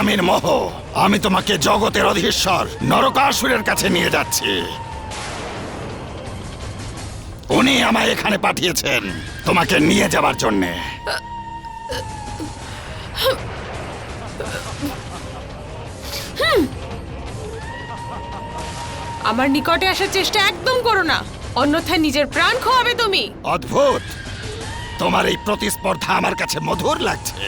স্বামীর মোহ। আমি তোমাকে জগতের অধীশ্বর নরকাসুরের কাছে নিয়ে যাচ্ছি। উনি আমায় এখানে পাঠিয়েছেন তোমাকে নিয়ে যাবার জন্যে। আমার নিকটে আসার চেষ্টা একদম করো না। অন্যথায় নিজের প্রাণ খোয়াবে তুমি। অদ্ভুত! তোমার এই প্রতিস্পর্ধা আমার কাছে মধুর লাগছে।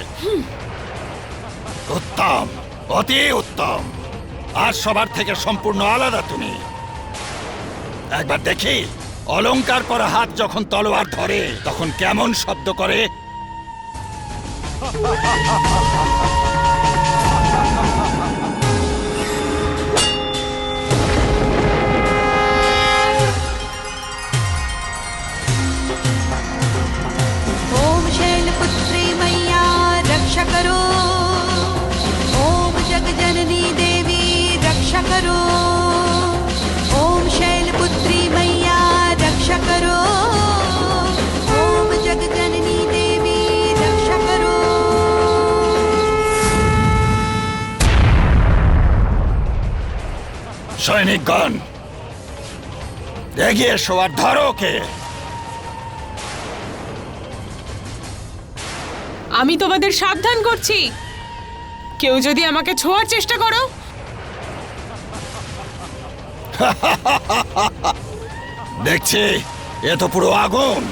উত্তম অতি উত্তম আর সবার থেকে সম্পূর্ণ আলাদা তুমি একবার দেখি অলংকার করা হাত যখন তলোয়ার ধরে তখন কেমন শব্দ করে ॐ शैलपुत्री मैया रक्ष करो সৈনিকগণ এগিয়ে এসো আর ধরো ওকে। আমি তোমাদের সাবধান করছি। কেউ যদি আমাকে ছোঁয়ার চেষ্টা করো। দেখছি এ তো পুরো আগুন।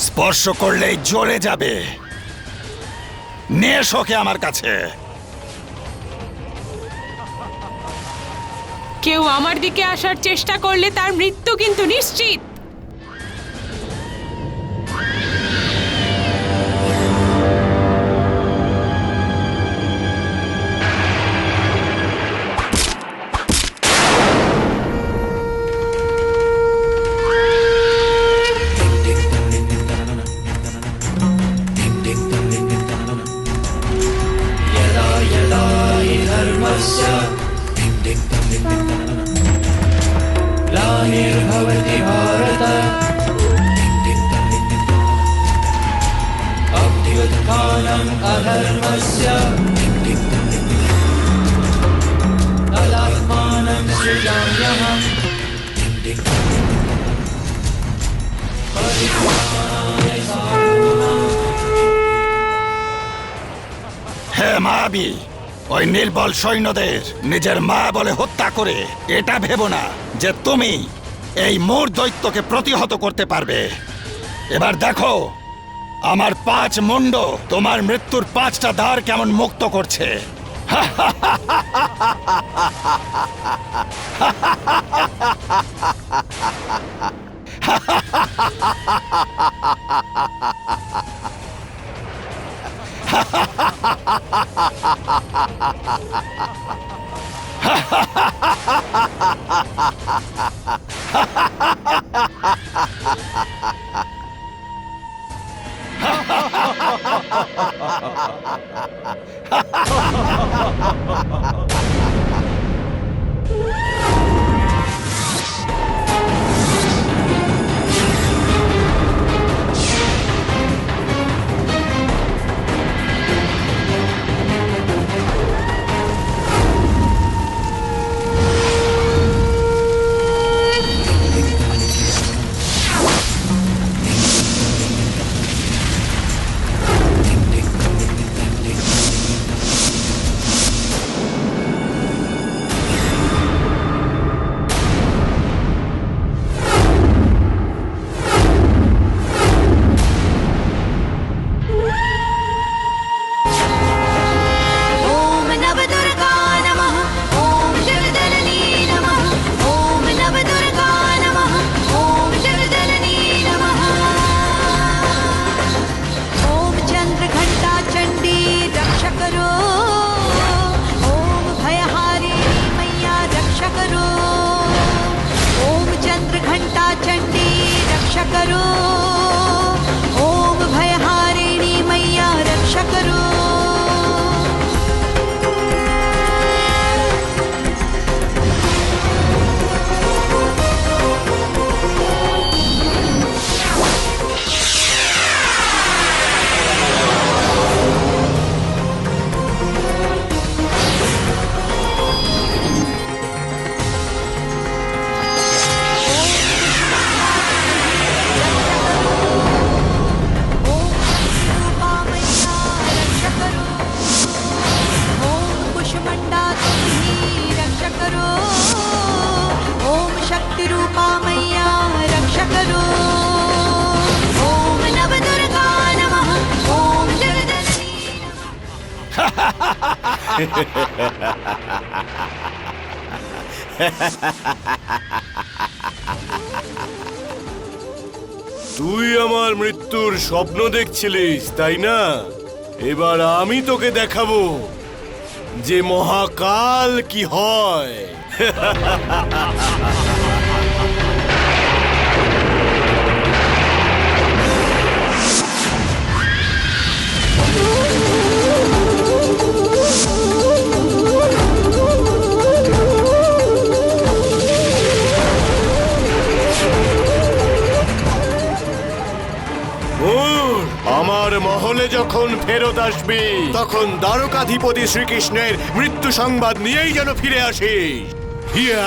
স্পর্শ করলেই জ্বলে যাবে। নিয়ে ওকে আমার কাছে। কেউ আমার দিকে আসার চেষ্টা করলে তার মৃত্যু কিন্তু নিশ্চিত। হে মাবি ওই নির্বল সৈন্যদের নিজের মা বলে হত্যা করে এটা ভেবো না যে তুমি এই মোর দৈত্যকে প্রতিহত করতে পারবে। এবার দেখো আমার পাঁচ মুন্ড তোমার মৃত্যুর পাঁচটা ধার কেমন মুক্ত করছে? Ha ha ha ha! তুই আমার মৃত্যুর স্বপ্ন দেখছিলিস, তাই না? এবার আমি তোকে দেখাবো যে মহাকাল কি হয়। ফেরত আসবি তখন দ্বারকাধিপতি শ্রীকৃষ্ণের মৃত্যু সংবাদ নিয়েই যেন ফিরে আসিস হিয়া!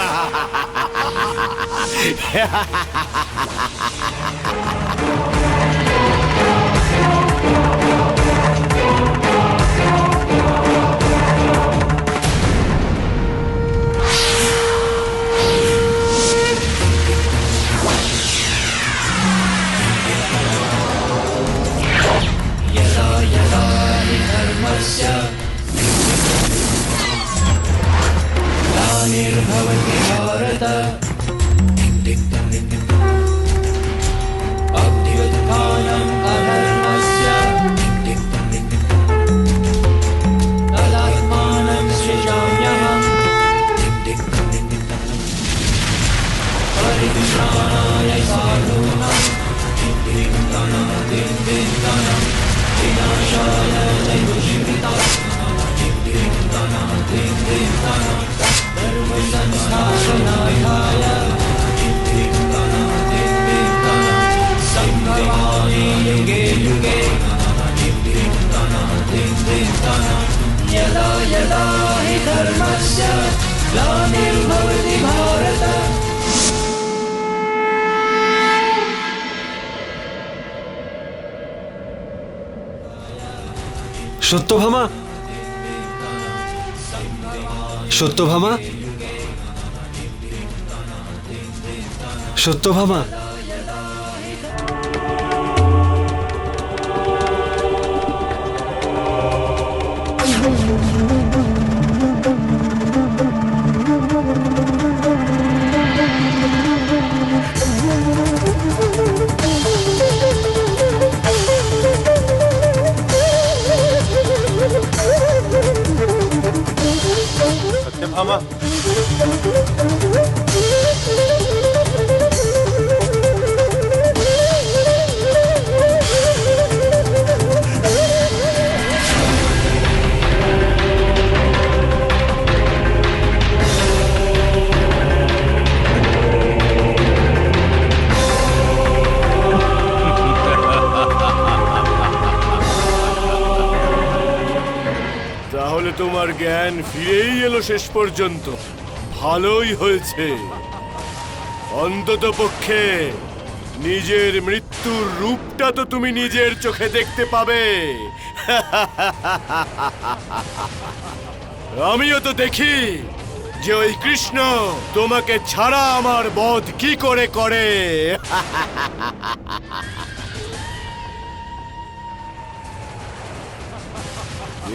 সত্যভামা সত্যভামা সত্যভামা সত্যভামা জ্ঞান ফিরেই এলো শেষ পর্যন্ত। ভালোই হয়েছে। অন্তত পক্ষে নিজের মৃত্যুর রূপটা তো তুমি নিজের চোখে দেখতে পাবে। আমিও তো দেখি যে ওই কৃষ্ণ তোমাকে ছাড়া আমার বধ কি করে করে।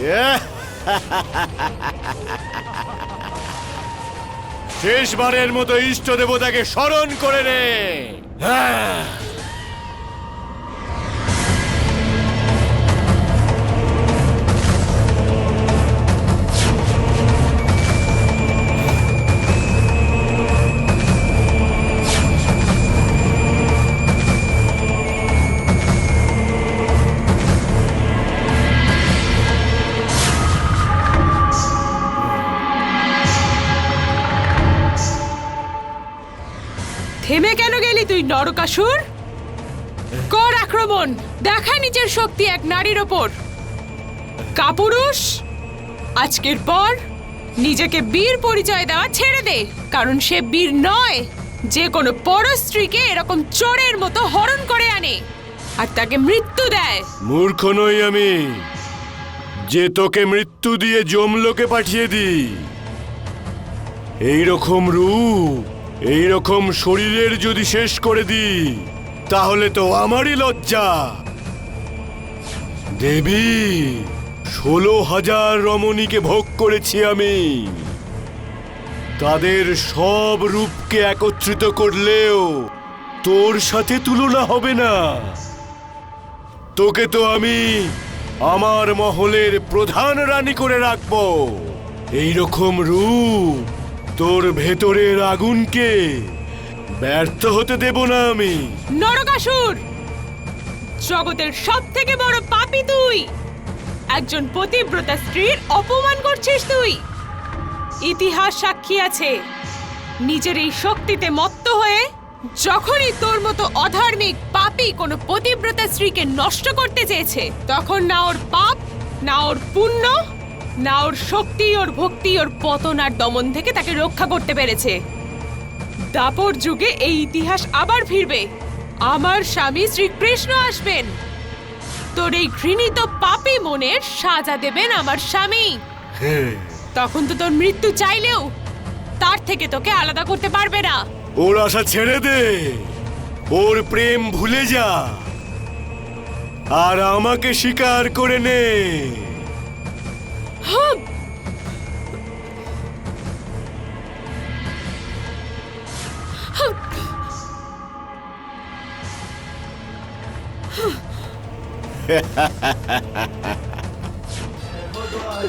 Yeah! শেষবারের মতো ইষ্ট দেবতাকে স্মরণ করে রে হ্যাঁ। নরকাসুর? কর আক্রমণ। দেখা নিজের শক্তি এক নারীর ওপর। কাপুরুষ, আজকের পর নিজেকে বীর পরিচয় দেওয়া ছেড়ে দে, কারণ সে বীর নয়। যে কোনো পর স্ত্রীকে এরকম চোরের মতো হরণ করে আনে আর তাকে মৃত্যু দেয়। মূর্খ নই আমি। যে তোকে মৃত্যু দিয়ে জমলোকে পাঠিয়ে দিই। এই রকম রূপ এই রকম শরীরের যদি শেষ করে দিই, তাহলে তো আমারই লজ্জা। দেবী, ষোলো হাজার রমণীকে ভোগ করেছি আমি। তাদের সব রূপকে একত্রিত করলেও তোর সাথে তুলনা হবে না। তোকে তো আমি আমার মহলের প্রধান রানী করে রাখব। এই রকম রূপ তোর ভেতরের আগুনকে ব্যর্থ হতে দেব না আমি। নরকাসুর! জগতের সব থেকে বড় পাপী তুই! একজন পতিব্রতা স্ত্রীর অপমান করছিস তুই! ইতিহাস সাক্ষী আছে। নিজের এই শক্তিতে মত্ত হয়ে যখনই তোর মতো অধার্মিক পাপী কোনো পতিব্রতা স্ত্রীকে নষ্ট করতে চেয়েছে, তখন না ওর পাপ, না ওর পুণ্য না ওর শক্তি ওর ভক্তি ওর পতন আর দমন থেকে তাকে রক্ষা করতে পেরেছে। দাপর যুগে এই ইতিহাস আবার ফিরবে। আমার স্বামী শ্রীকৃষ্ণ আসবেন। তোর এই ঘৃণিত পাপী মনের সাজা দেবেন আমার স্বামী। তখন তো তোর মৃত্যু চাইলেও তার থেকে তোকে আলাদা করতে পারবে না। ওর আশা ছেড়ে দে। ওর প্রেম ভুলে যা। আর আমাকে স্বীকার করে নে।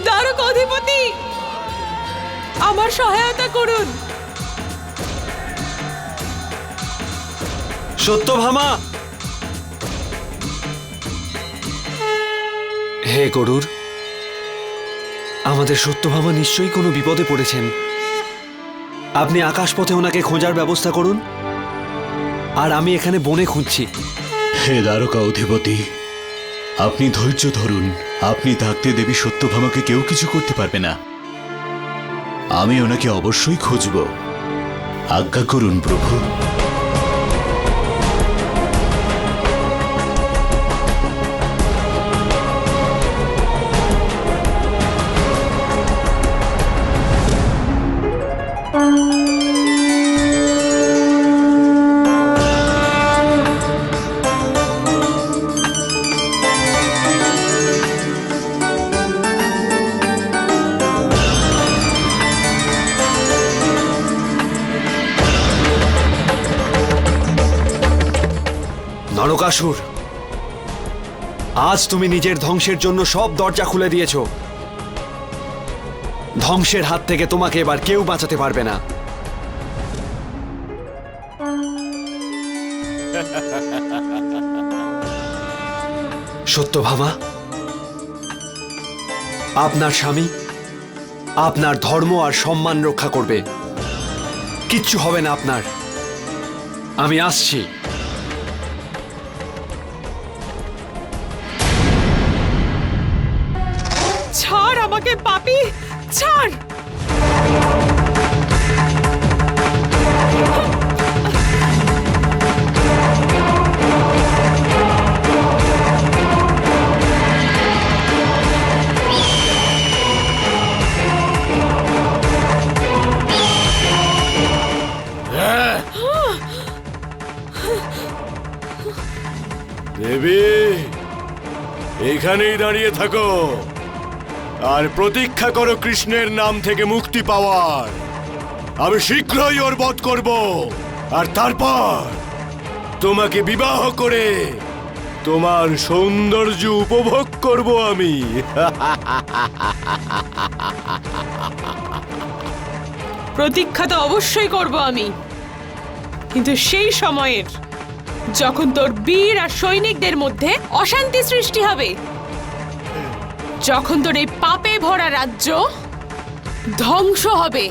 দ্বারক অধিপতি! আমার সহায়তা করুন! সত্যভামা হে গরুর আমাদের সত্যভামা নিশ্চয়ই কোনো বিপদে পড়েছেন। আপনি আকাশপথে ওনাকে খোঁজার ব্যবস্থা করুন। আর আমি এখানে বনে খুঁজছি। হে দ্বারকা অধিপতি, আপনি ধৈর্য ধরুন। আপনি থাকতে দেবী সত্যভামাকে কেউ কিছু করতে পারবে না। আমি ওনাকে অবশ্যই খুঁজব। আজ্ঞা করুন প্রভু। নরকাসুর আজ তুমি নিজের ধ্বংসের জন্য সব দরজা খুলে দিয়েছ। ধ্বংসের হাত থেকে তোমাকে এবার কেউ বাঁচাতে পারবে না। সত্যভামা আপনার স্বামী আপনার ধর্ম আর সম্মান রক্ষা করবে। কিচ্ছু হবে না আপনার। আমি আসছি। আমাকে পাপি? ছাড়! দেবী এখানেই দাঁড়িয়ে থাকো। আর প্রতীক্ষা করো কৃষ্ণের নাম থেকে মুক্তি পাওয়ার। আমি শীঘ্রই ওর বধ করব। আর তারপর তোমাকে বিবাহ করে তোমার সৌন্দর্য উপভোগ করব আমি। প্রতীক্ষা তো অবশ্যই করব আমি। কিন্তু সেই সময়ের, যখন তোর বীর আর সৈনিকদের মধ্যে অশান্তি সৃষ্টি হবে যখন তোর এই পাপে ভরা রাজ্য ধ্বংস হবে,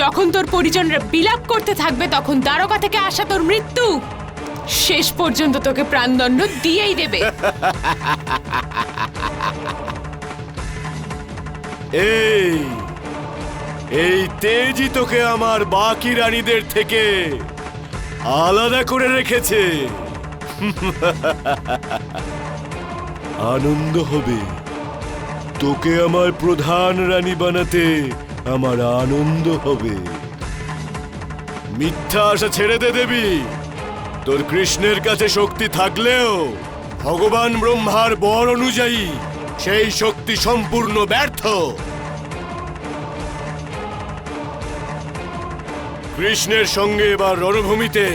যখন তোর পরিজনরা বিলাপ করতে থাকবে, তখন দ্বারকা থেকে আসা তোর মৃত্যু শেষ পর্যন্ত তোকে প্রাণদণ্ড দিয়েই দেবে। এই এই তেজি তোকে আমার বাকি রানীদের থেকে আলাদা করে রেখেছে। আনন্দ হবে। তোকে আমার প্রধান রানী বানাতে আমার আনন্দ হবে। মিথ্যা আশা ছেড়ে দে দেবী। তোর কৃষ্ণের কাছে শক্তি থাকলেও ভগবান ব্রহ্মার বর অনুযায়ী সেই শক্তি সম্পূর্ণ ব্যর্থ। কৃষ্ণের সঙ্গে এবার রণভূমিতে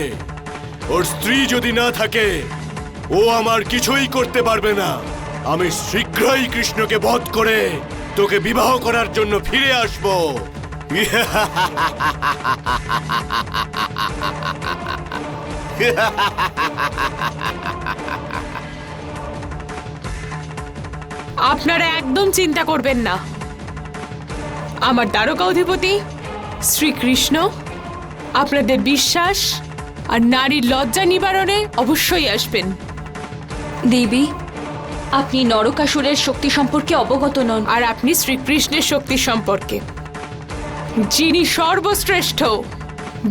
ওর স্ত্রী যদি না থাকে, ও আমার কিছুই করতে পারবে না। আমি শীঘ্রই কৃষ্ণকে বধ করে তোকে বিবাহ করার জন্য ফিরে আসব। আপনারা একদম চিন্তা করবেন না। আমার দ্বারকা অধিপতি শ্রীকৃষ্ণ আপনাদের বিশ্বাস আর নারীর লজ্জা নিবারণে অবশ্যই আসবেন। দেবী আপনি নরকাসুরের শক্তি সম্পর্কে অবগত নন। আর আপনি শ্রীকৃষ্ণের শক্তি সম্পর্কে। যিনি সর্বশ্রেষ্ঠ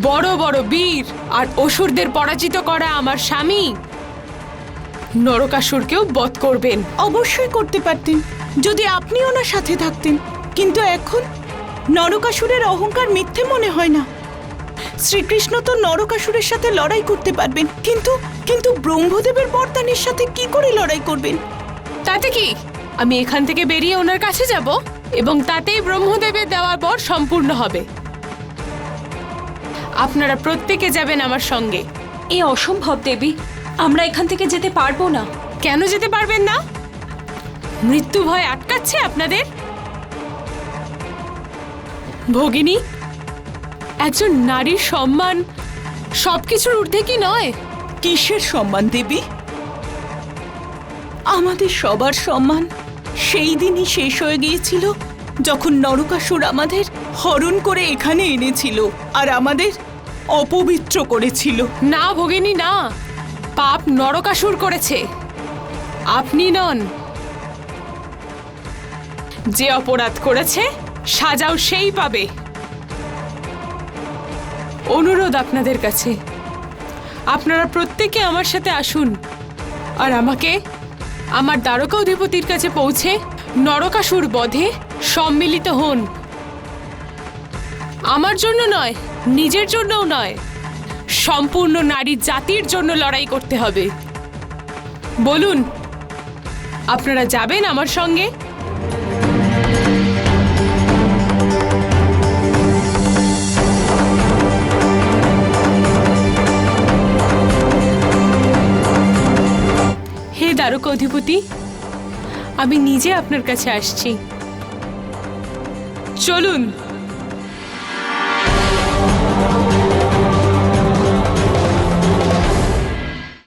বড় বড় বীর আর অসুরদের পরাজিত করা আমার স্বামী নরকাসুরকেও বধ করবেন। অবশ্যই করতে পারতেন যদি আপনি ওনার সাথে থাকতেন। কিন্তু এখন নরকাসুরের অহংকার মিথ্যে মনে হয় না। শ্রীকৃষ্ণ তো নরকাসুরের সাথে লড়াই করতে পারবেন কিন্তু কিন্তু ব্রহ্মদেবের বরদানের সাথে কি করে লড়াই করবেন? তাতে কি? আমি এখান থেকে বেরিয়ে ওনার কাছে যাব এবং তাতেই ব্রহ্মদেবের দেওয়া বর সম্পূর্ণ হবে। আপনারা প্রত্যেকে যাবেন আমার সঙ্গে। এ অসম্ভব দেবী। আমরা এখান থেকে যেতে পারব না। কেন যেতে পারবেন না? মৃত্যু ভয় আটকাচ্ছে আপনাদের? ভগিনী একজন নারীর সম্মান সবকিছুর ঊর্ধ্বে কি নয়? কিসের সম্মান দেবী? আমাদের সবার সম্মান সেই দিনই শেষ হয়ে গিয়েছিল যখন নরকাসুর আমাদের হরণ করে এখানে এনেছিল আর আমাদের অপবিত্র করেছিল। না ভগিনী, না। পাপ নরকাসুর করেছে। আপনি নন। যে অপরাধ করেছে, সাজাও সেই পাবে। অনুরোধ আপনাদের কাছে। আপনারা প্রত্যেকে আমার সাথে আসুন আর আমাকে আমার দ্বারকা অধিপতির কাছে পৌঁছে নরকাসুর বধে সম্মিলিত হন। আমার জন্য নয়, নিজের জন্যও নয়। সম্পূর্ণ নারী জাতির জন্য লড়াই করতে হবে। বলুন, আপনারা যাবেন আমার সঙ্গে? দ্বারকা অধিপতি। আমি নিজে আপনার কাছে আসছি। চলুন।